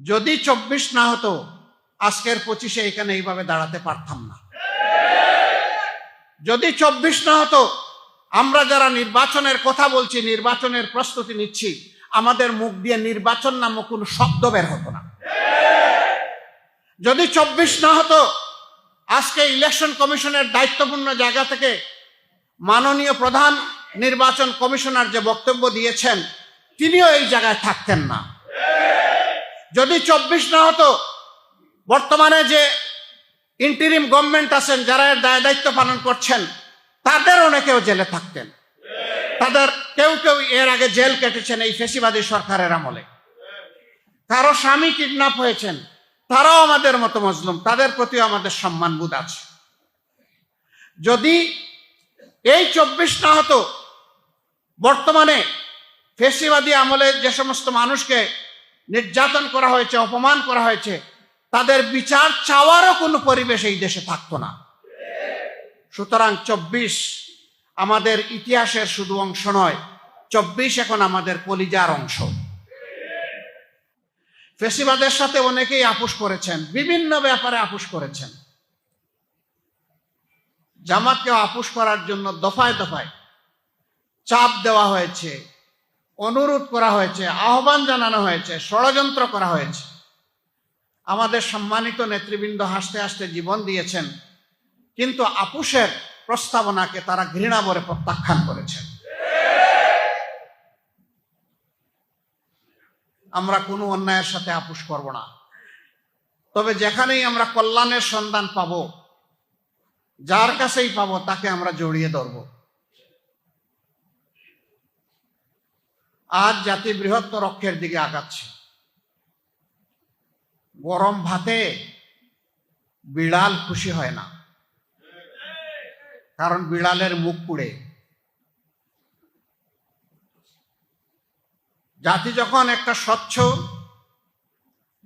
যদি চব্বিশ না হতো, আজকের পঁচিশে এখানে এইভাবে দাঁড়াতে পারতাম না। যদি চব্বিশ না হতো, আমরা যারা নির্বাচনের কথা বলছি, নির্বাচনের প্রস্তুতি নিচ্ছি, আমাদের মুখ দিয়ে নির্বাচন নামক কোনো শব্দ বের হতো না। যদি চব্বিশ না হতো, আজকে ইলেকশন কমিশনের দায়িত্বপূর্ণ জায়গা থেকে মাননীয় প্রধান নির্বাচন কমিশনার যে বক্তব্য দিয়েছেন, তিনিও এই জায়গায় থাকতেন না। যদি চব্বিশ না হতো, বর্তমানে যে ইন্টারিম গভর্নমেন্ট আছেন, যারা এর দায় দায়িত্ব পালন করছেন তাদের অনেকেও জেলে থাকতেন। তাদের কেউ কেউ এর আগে জেল কেটেছেন এই ফেসিবাদী সরকারের আমলে। কারও স্বামী কিডন্যাপ হয়েছেন, তারাও আমাদের মতো মজলুম, তাদের প্রতিও আমাদের সম্মানবোধ আছে। যদি এই চব্বিশ না হতো, বর্তমানে ফেসিবাদী আমলে যে সমস্ত মানুষকে নির্যাতন করা হয়েছে, অপমান করা হয়েছে, তাদের বিচার চাওয়ারও কোনো পরিবেশ এই দেশে থাকতো না। সুতরাং চব্বিশ আমাদের ইতিহাসের শুধু অংশ নয়, চব্বিশ এখন আমাদের কলিজার অংশ। ফেসিবাদের সাথে অনেকেই আপোষ করেছেন, বিভিন্ন ব্যাপারে আপোষ করেছেন। জামাতকে আপোষ করার জন্য দফায় দফায় চাপ দেওয়া হয়েছে অনুরোধ করা হয়েছে, আহ্বান জানানো হয়েছে, ষড়যন্ত্র করা হয়েছে। আমাদের সম্মানিত নেতৃবৃন্দ হাসতে হাসতে জীবন দিয়েছেন, কিন্তু আপুষের প্রস্তাবনাকে তারা ঘৃণা ভরে প্রত্যাখ্যান করেছেন। আমরা কোনো অন্যায়ের সাথে আপুষ করব না। তবে যেখানেই আমরা কল্যাণের সন্ধান পাব, যার কাছেই পাবো, তাকে আমরা জড়িয়ে ধরব। আজ জাতি বৃহত্তর অক্ষের দিকে আগাচ্ছে। গরম ভাতে বিড়াল খুশি হয় না। কারণ বিড়ালের মুখ পুড়ে। জাতি যখন একটা স্বচ্ছ,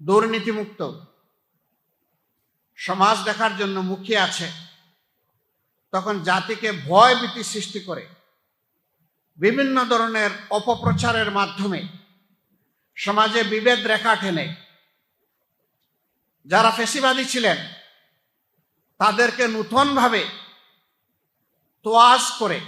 দুর্নীতিমুক্ত, সমাজ দেখার জন্য মুখিয়ে আছে, তখন জাতিকে ভয় ভীতি সৃষ্টি করে। বিভিন্ন ধরনের অপপ্রচারের মাধ্যমে সমাজে বিভেদ রেখা টেনে। যারা ফেসিবাদী ছিলেন, তাদেরকে নূতনভাবে তোয়াজ করে